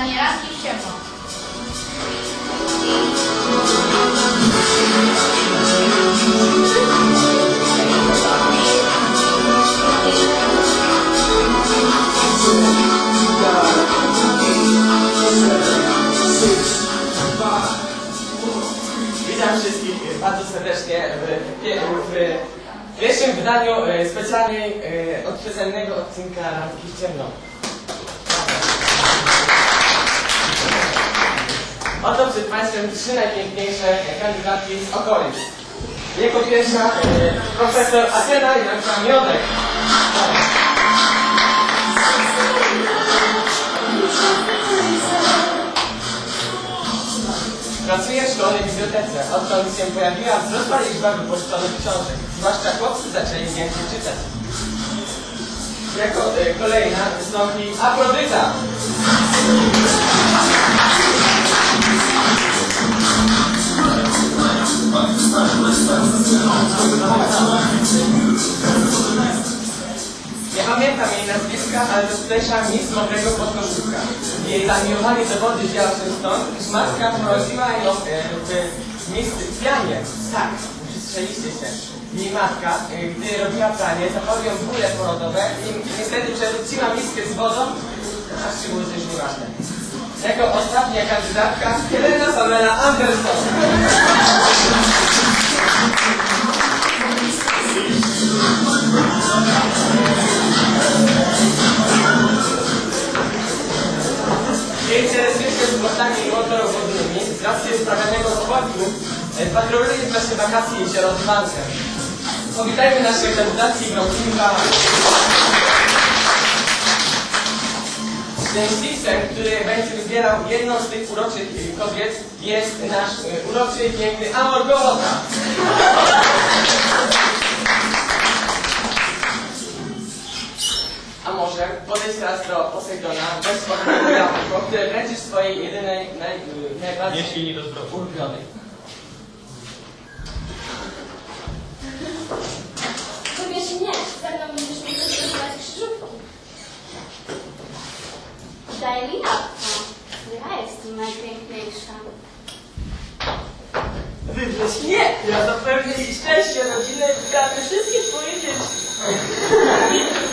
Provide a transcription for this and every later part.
Ranki w ciemno. Witam wszystkich bardzo serdecznie w, w, w pierwszym wydaniu e, specjalnej e, od specjalnego odcinka Randki w ciemno. Oto przed Państwem trzy najpiękniejsze kandydatki z okolic. Jako pierwsza e, profesor Atena Janka Miodek. Pracuję w szkolnej bibliotece. Odkąd się pojawiła, wzrosła liczba wypożyczonych książek. Zwłaszcza chłopcy zaczęli więcej czytać. Jako e, kolejna wystąpi Afrodyta. Nie pamiętam jej nazwiska, ale to tutejsza Miss Mądrego Podkoszówka. Jej zamiłowanie do wody wzięła się stąd, matka prowadziła ją e, w Miss Pianie. Tak, przystrzeliście się. Jej matka, e, gdy robiła pranie, zapały ją bóle porodowe i niestety przewróciła miskę z wodą, aż się było coś nieważne. Jako ostatnia kandydatka Helena Pamela Anderson. Jej interesuje się sportami motorowodnymi. Z racji sprawianego sportu e, patroluje w czasie wakacji jezioro Dwankę. Powitajmy nasze kandydatki Gąbinka. Szczęśliwcem, który będzie wybierał jedną z tych uroczych e, kobiet jest nasz e, uroczy i piękny Amor Gołota. A może podejdź teraz do Posejdona, bez jabłko, które wręczysz swojej jedynej, naj, najbardziej do zdrowia. ulubionej. Wybierz mnie, ze mną będziesz mógł stosować krzyżówki. Jabłko. Ja jestem najpiękniejsza. Wybierz nie! Ja zapewnię Ci szczęście, rodzinę i wygarnę wszystkie Twoje dzieci.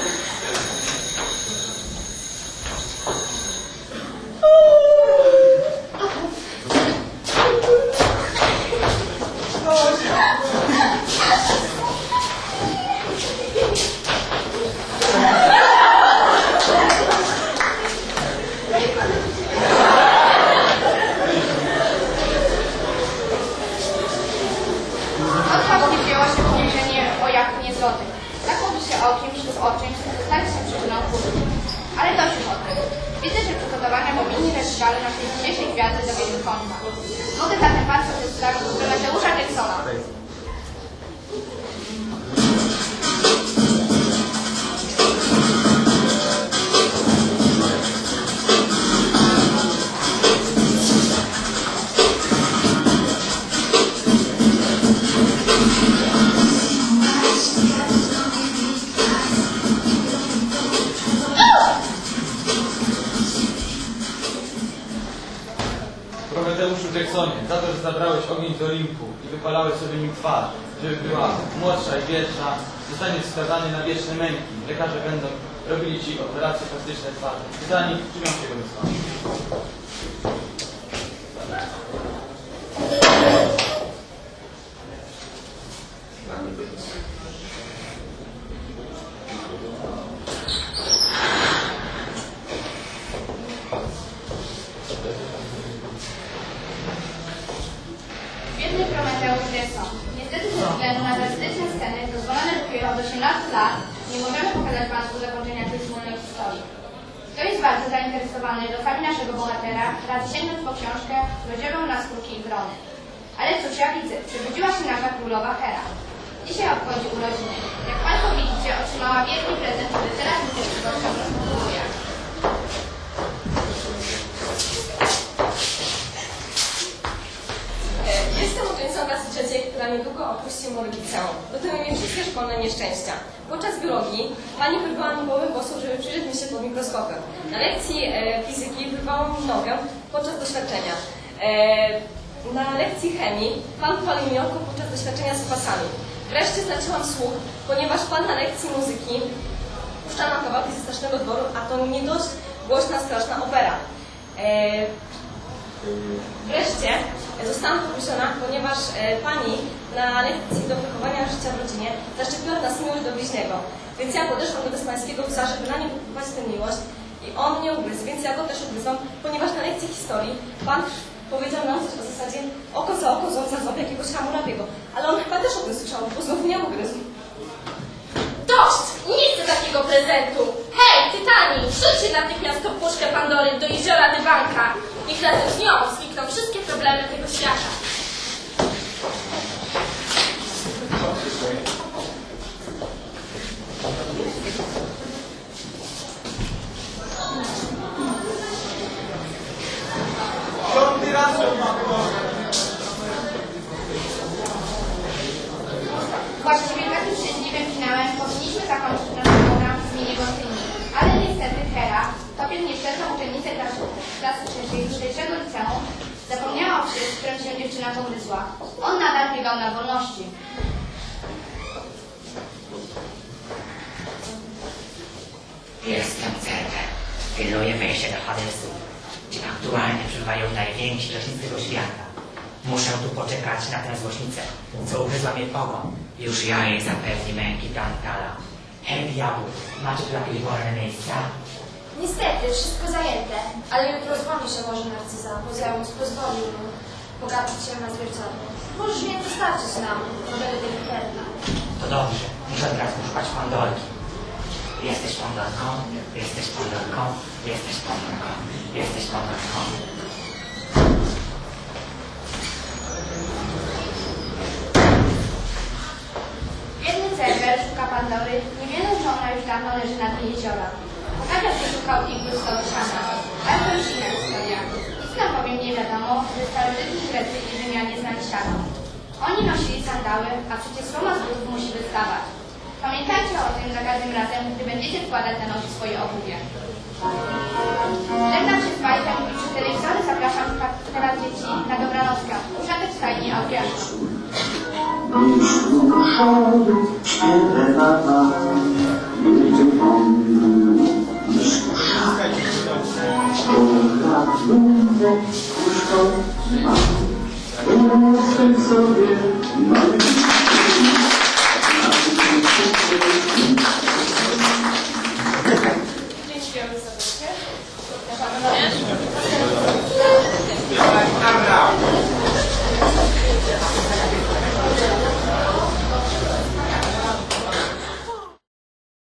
Jachtu niezgodnych. Zakłopi się o kimś lub o czymś, stanie się przyczyną kłótni. Ale dość już o tym. Widzę, że przygotowania powinni rozdziale naszej dzisiejszej gwiazdy dobiegły końca. Mogę zatem patrzeć ze sprawy Mateusza Jacksona. Jacksonie, za to, że zabrałeś ogień z Olimpu i wypalałeś sobie nim twarz, żeby była młodsza i wiersza, zostaniesz skazany na wieczne męki. Lekarze będą robili ci operacje plastyczne twarzy. Czy mam się wysłać? Bardzo zainteresowany losami naszego bohatera, radzi sięgnąć po książkę Rozdzielą nas kruki i wrony. Ale cóż ja widzę, przebudziła się nasza królowa Hera. Dzisiaj obchodzi urodziny. Jak Państwo widzicie, otrzymała wielki prezent, który teraz niestety rozpoczęła. E, Jestem uczennicą klasy trzeciej, która niedługo opuści mur liceum. Dotyły mnie wszystkie szkolne nieszczęścia. Podczas biologii pani wyrwała mi połowę włosów, żeby przyjrzeć mi się pod mikroskopem. Na lekcji e, fizyki wyrwało mi nogę podczas doświadczenia. E, na lekcji chemii pan palił mi oko podczas doświadczenia z kwasami. Wreszcie straciłam słuch, ponieważ pan na lekcji muzyki puszczał nam kawałki ze strasznego dworu, a to nie dość głośna, straszna opera. E, Wreszcie zostałam poproszona, ponieważ e, pani na lekcji do wychowania życia w rodzinie zaszczepiła nas miłość do bliźniego. Więc ja podeszłam do bezpańskiego psa, żeby na nim wykupować tę miłość i on mnie ugryzł, więc ja go też ugryzłam, ponieważ na lekcji historii pan powiedział nam coś o zasadzie oko za oko, ząb za ząb jakiegoś Hammurabiego. Ale on chyba też o tym słyszał, bo znowu mnie ugryzł. Dość! Nie chcę takiego prezentu! Hej, Tytani, wrzućcie natychmiast tą puszkę Pandory do jeziora Dywanka. Niech razem z nią znikną wszystkie problemy tego świata. Piąty raz ją mam Właściwie takim szczęśliwym finałem powinniśmy zakończyć nasz program w zmianie gostyni. Ale niestety Hera, topiąc nieszczęsną uczennicę klasy, klasy trzeciej tutejszego liceum, zapomniała o wsi, z którą dziewczyna pogryzła. On nadal biegał na wolności. Jestem Cerber. Pilnuję wejścia do Hadesu, gdzie aktualnie przebywają najwięksi grzesznicy tego świata. Muszę tu poczekać na tę złośnicę, co ugryzła mnie pogon. Już ja jej zapewni męki Dantala. Hej, diabł, macie tu jakieś wolne miejsca? Niestety, wszystko zajęte, ale jutro dzwoni się może Narcyza, bo zjawąc pozwolił mu pogapić się na zwierciadło. Możesz więc dostarczyć nam, bo będę delikatna. To dobrze, muszę teraz poszukać Pandorki. Jesteś Pandorką, jesteś Pandorką, jesteś Pandorką, jesteś Pandorką. Biedny Cerber szuka Pandory, nie wiedząc, że ona już dawno leży na dnie jeziora. Pokażę się szukał igły z tego siana, ale to już nie wiadomo, że starożytni Grecy i Rzymianie znali siano. Oni nosili sandały, a przecież słoma z butów musi wystawać. Pamiętajcie o tym za każdym razem, gdy będziecie wkładać na nogi swoje obuwie. Żegnam się z bajką i przy telewizorze zapraszam teraz dzieci na dobranockę. Uszatek stajni Sto lat będę Sensoria,